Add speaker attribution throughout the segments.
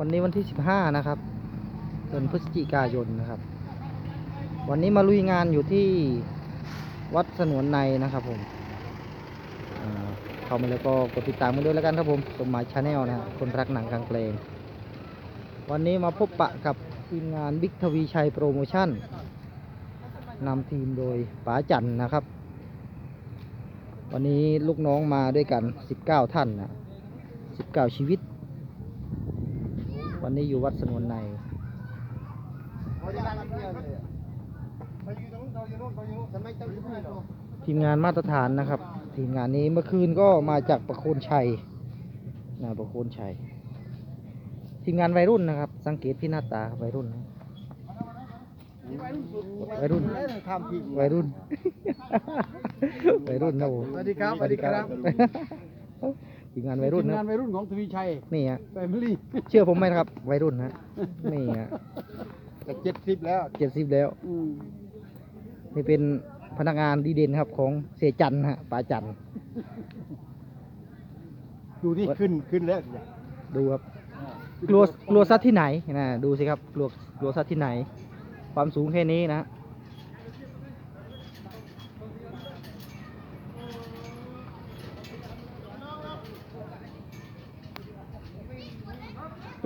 Speaker 1: วันนี้วันที่ 15 นะครับเดือนพฤศจิกายนนะครับ วันนี้มาลุยงานอยู่ที่วัดสนวนในนะครับผมเข้ามาแล้วก็กดติดตามกันด้วยแล้วกันครับผมสมหมายชาแนลนะฮะคนรักหนังกลางเพลง วันนี้มาพบปะกับทีมงานบิ๊กทวีชัยโปรโมชั่นนำทีมโดยป๋าจันนะครับ วันนี้ลูกน้องมาด้วยกัน 19 ท่านนะ19 ชีวิต วันนี้อยู่วัดสนวนในทีมงานมาตรฐานนะครับ ทีมงานนี้เมื่อคืนก็มาจากประโคนชัยนะประโคนชัย ทีมงานวัยรุ่นนะครับ สังเกตที่หน้าตาวัยรุ่นนะวัยรุ่นวัยรุ่นวัยรุ่นนะผม
Speaker 2: สวัสดีครับสวัสดีครับ
Speaker 1: ทีมงานวัยรุ่น
Speaker 2: ทีม
Speaker 1: นะ
Speaker 2: งานวัยรุ่นของทวีชัย
Speaker 1: นี่ฮะ
Speaker 2: แฟมิลี่
Speaker 1: เชื่อผมไหมนะครับวัยรุ่นนะนี่ฮะ
Speaker 2: เจ็ดสิบแล้ว
Speaker 1: เจ็ดสิบแล้ว
Speaker 2: อืม
Speaker 1: นี่เป็นพนักงานดีเด่นครับของเสียจันทร์ฮะป๋าจันทร์
Speaker 2: ดูที่ขึ้นขึ้นแล้ว
Speaker 1: ดูครับ กลัวกลัวซัดที่ไหนนะดูสิครับกลัวกลัวซัดที่ไหน ความสูงแค่นี้นะ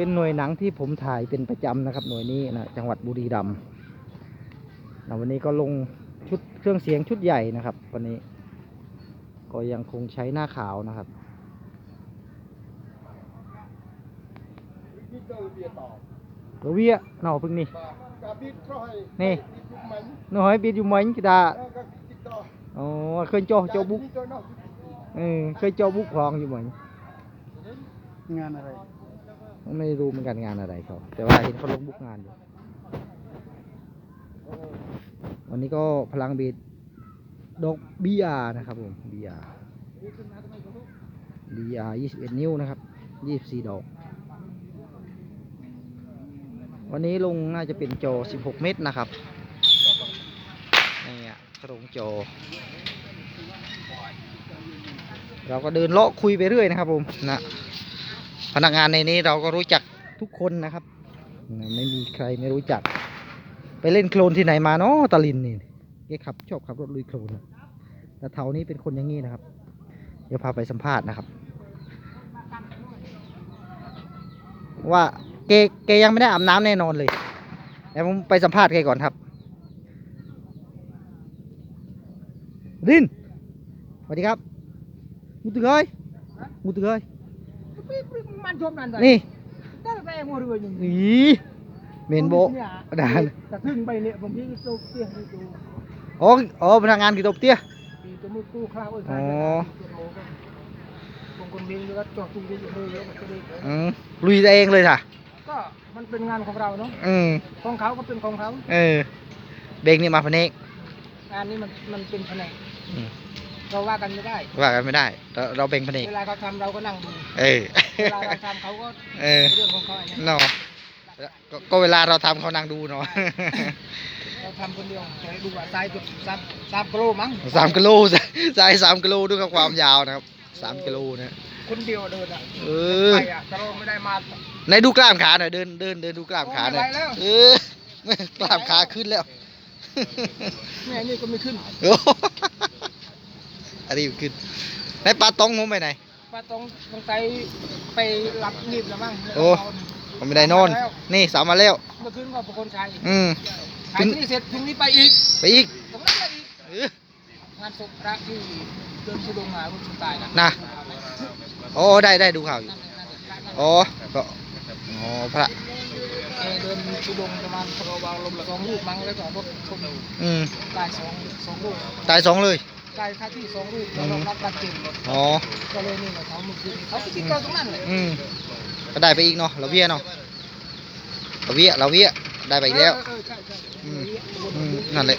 Speaker 1: เป็นหน่วยหนังที่ผมถ่ายเป็นประจำนะครับ หน่วยนี้นะจังหวัดบุรีรัมย์นะวันนี้ก็ลงชุดเครื่องเสียงชุดใหญ่นะครับ วันนี้ ก็ยังคงใช้หน้าขาวนะครับตัวเวียหน่อพึ่งนี่นี่หน่อยบิดอยู่มั้งกีตาอ๋อเคยโจโจบุกเออเคยโจบุกคลองอยู่มั้ง
Speaker 2: งานอะไร
Speaker 1: ไม่รู้เหมือนกันงานอะไรเขาแต่ว่าเห็นเขาลงบุกงานอยู่ วันนี้ก็พลังบีดดอกบีอานะครับผมบีอาบีอา21นิ้วนะครับ24ดอก วันนี้ลงน่าจะเป็นโจอ16เมตรนะครับนี่อะกระงโจ เราก็เดินเลาะคุยไปเรื่อยนะครับผมนะ พนักงานในนี้เราก็รู้จักทุกคนนะครับ ไม่มีใครไม่รู้จัก ไปเล่นโคลนที่ไหนมาเนาะตาลินนี่แกขับชอบขับรถลุยโคลนแต่เท่านี้เป็นคนอย่างนี้นะครับ เดี๋ยวพาไปสัมภาษณ์นะครับ ว่าแกแกยังไม่ได้อาบน้ำแน่นอนเลยเดี๋ยวผมไปสัมภาษณ์แกก่อนครับดินสวัสดีครับมุตุเกยมุตุเกย
Speaker 2: นชมนั่นเลย
Speaker 1: นี่
Speaker 2: ตั้งแต่หัวเรืออยู่
Speaker 1: นี่เมนโบดาน
Speaker 2: แต่ขึ้นไปเนี่ยผมพี่ตู้เตี้ยที่ตู้
Speaker 1: อ๋ออ๋อพนักงานกี่ตบเตี้ย
Speaker 2: ตีตัวมือตู้คลาวเอ้ย
Speaker 1: อ๋อ
Speaker 2: บางคนเลี้ยงแล้วจอดตู้เลี้ยงเลยแล้วก็เลย
Speaker 1: อืมลุยตัวเองเลยค่ะ
Speaker 2: ก็มันเป็นงานของเราเนาะ
Speaker 1: อืม
Speaker 2: ของเขาก็เป็นของเขา
Speaker 1: เออเบรกนี่มาพะเนก
Speaker 2: งานนี้มันมันเป็นแผนก
Speaker 1: อืม
Speaker 2: เราว่ากันไม่ได้
Speaker 1: ว่ากันไม่ได้ เราเราเบ่งพะเนก
Speaker 2: เวลาเขาทำเราก็นั่งดู
Speaker 1: เออ
Speaker 2: เวลาเราทำเขาก็
Speaker 1: เออ
Speaker 2: เรื่องของเขาอันนี้
Speaker 1: เนาะก็ก็เวลาเราทำเขานั่งดูเนาะ
Speaker 2: เราทำคนเดียวแต่ดูว่าทรายจุดสามสามกิโลมั้ง
Speaker 1: สามกิโลสายสามกิโลด้วยกับความยาวนะครับสามกิโลนะ
Speaker 2: คนเดียวเดินอะ
Speaker 1: เออ
Speaker 2: ไปอะแต่เราไม่ได้มา
Speaker 1: ไหนดูกล้ามขาหน่อยเดินเดินเดินดูกล้ามขาหน่อย
Speaker 2: โอ้ไม่ไหวแล้ว
Speaker 1: เออกล้ามขาขึ้นแล้ว
Speaker 2: แม่นี่ก็ไม่ขึ้น
Speaker 1: โอ้อันนี้ขึ้นไหนปลาตองผมไปไหน
Speaker 2: ป้าตรงตรงใจไปรับรีบแล้วมั้ง
Speaker 1: โอ้ผมไม่ได้นอน นี่สามมาแล้ว
Speaker 2: เมื่อคืนก็ประคนชัย
Speaker 1: อืม
Speaker 2: ขายที่นี่เสร็จถึงนี้ไปอีก
Speaker 1: ไปอีก
Speaker 2: ตรงนั้นไปอีก
Speaker 1: เอองา
Speaker 2: นศพพระที่เดินทุดงมาคุณสุตายนะ
Speaker 1: นะโอ้ได้ได้ดูข่าวอยู่
Speaker 2: นั่นนั่นนั่น
Speaker 1: อ๋อก็อ๋อพระ
Speaker 2: เออเดินทุดงประมาณพอเบาลมสองลูกมั้งแล้วก็รถชน
Speaker 1: อืม
Speaker 2: ตายสองสองลูก
Speaker 1: ตายสองเลย
Speaker 2: ตายค่าที่สองลูกแล้วเรารับบาดเจ็บ
Speaker 1: อ๋อ
Speaker 2: ก็เลยนี่แหละเขาเมื่อคืนเขาไปติดต่อตรงนั้นเลย
Speaker 1: อืม ก็ได้ไปอีกเนาะเราเวียเนาะเราเวียเราเวียได้ไปอีกแล้ว
Speaker 2: เออใช่ใช่
Speaker 1: อืมอืมนั่นแหละ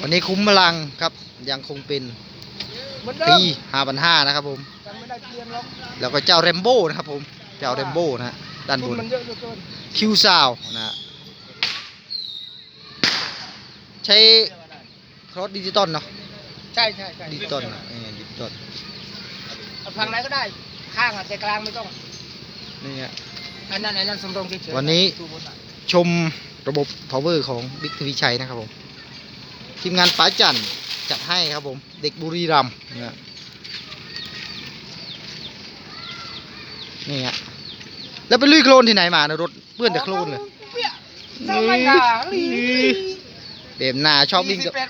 Speaker 1: วันนี้คุ้มพลังครับ ยังคงเป็น
Speaker 2: เหมือนเดิ
Speaker 1: ปี
Speaker 2: ม
Speaker 1: ห้าพันห้านะครับผม
Speaker 2: ยังไม่ได้เปลี่ยนหรอก
Speaker 1: แล้วก็เจ้าเรมโบ้นะครับผม เจ้าเรมโบ้นะฮะด้านบ
Speaker 2: ทุน
Speaker 1: น
Speaker 2: มันเยอะเหลือเกิน
Speaker 1: คิวซาวนะฮะใช้ค รอสดิจิตอลเนาะ
Speaker 2: ใช่ใช่ใช่
Speaker 1: ดิจิตอลนะเออดิจิตอล
Speaker 2: เอาฝั่งไหนก็ได้ ข้างอะแต่กลางไม่ต้อง
Speaker 1: นี่ฮะ
Speaker 2: อันนั้นอันนั้นสำรองเฉยๆ
Speaker 1: วันนี้
Speaker 2: ตู้บนอะ
Speaker 1: ชมระบบ power ของบิ๊กทวีชัยนะครับผม ทีมงานป้าจันจัดให้ครับผม เด็กบุรีรัมย์นะนี่ฮะแล้วไปลุยโคลนที่ไหนมานะรถเปื้อนแต่โคลนเลย
Speaker 2: เปี้ยธรรมดาลี
Speaker 1: เบมหนาชอบวิ่ง
Speaker 2: สี่
Speaker 1: กับ
Speaker 2: สิบแปด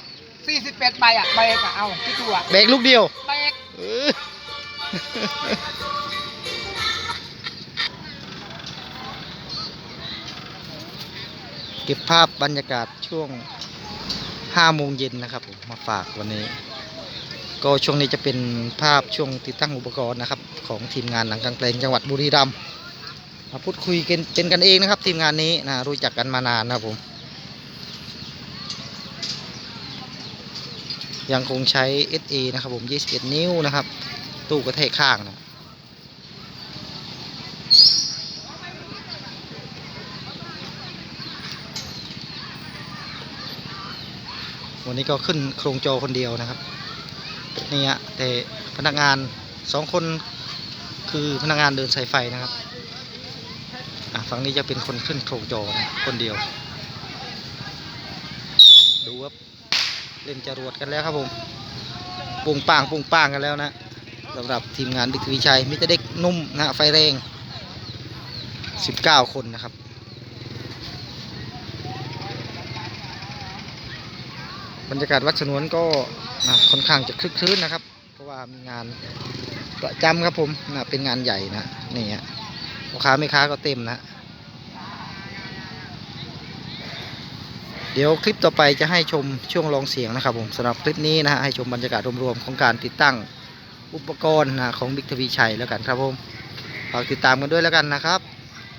Speaker 2: สี่สิบแปดใบอะใบอะเอาที่ตัว
Speaker 1: เบรกลูกเดียว
Speaker 2: ใบ
Speaker 1: เออเก็บภาพบรรยากาศช่วง5โมงเย็นนะครับผมมาฝากวันนี้ ก็ช่วงนี้จะเป็นภาพช่วงติดตั้งอุปกรณ์นะครับ ของทีมงานหนังกลางแปลงจังหวัดบุรีรัมย์มาพูดคุยกันเป็นกันเองนะครับ ทีมงานนี้นะรู้จักกันมานานนะครับผม ยังคงใช้ SA นะครับผม 21 นิ้วนะครับ ตู้กระแทกข้างนะวันนี้ก็ขึ้นโครงจอคนเดียวนะครับนี่ฮะแต่พนักงานสองคนคือพนักงานเดินสายไฟนะครับฝั่งนี้จะเป็นคนขึ้นโครงจอนะคนเดียว ดูว่า เล่นจรวดกันแล้วครับผมปุงป่างปุงป่างกันแล้วนะสำหรับทีมงานบิ๊กวิชัยมิตรเด็กนุ่มนะฮะไฟแรง 19 คนนะครับบรรยากาศวัดสนวนก็นะค่อนข้างจะคลึกคลื้นนะครับ เพราะว่ามีงานประจำครับผมนะเป็นงานใหญ่นะนี่ฮะลูกค้าไม่ค้าก็เต็มนะ เดี๋ยวคลิปต่อไปจะให้ชมช่วงลองเสียงนะครับผมสำหรับคลิปนี้นะฮะให้ชมบรรยากาศรวมๆของการติดตั้งอุปกรณ์นะของบิ๊กทวีชัยแล้วกันครับผมฝากติดตามกันด้วยแล้วกันนะครับ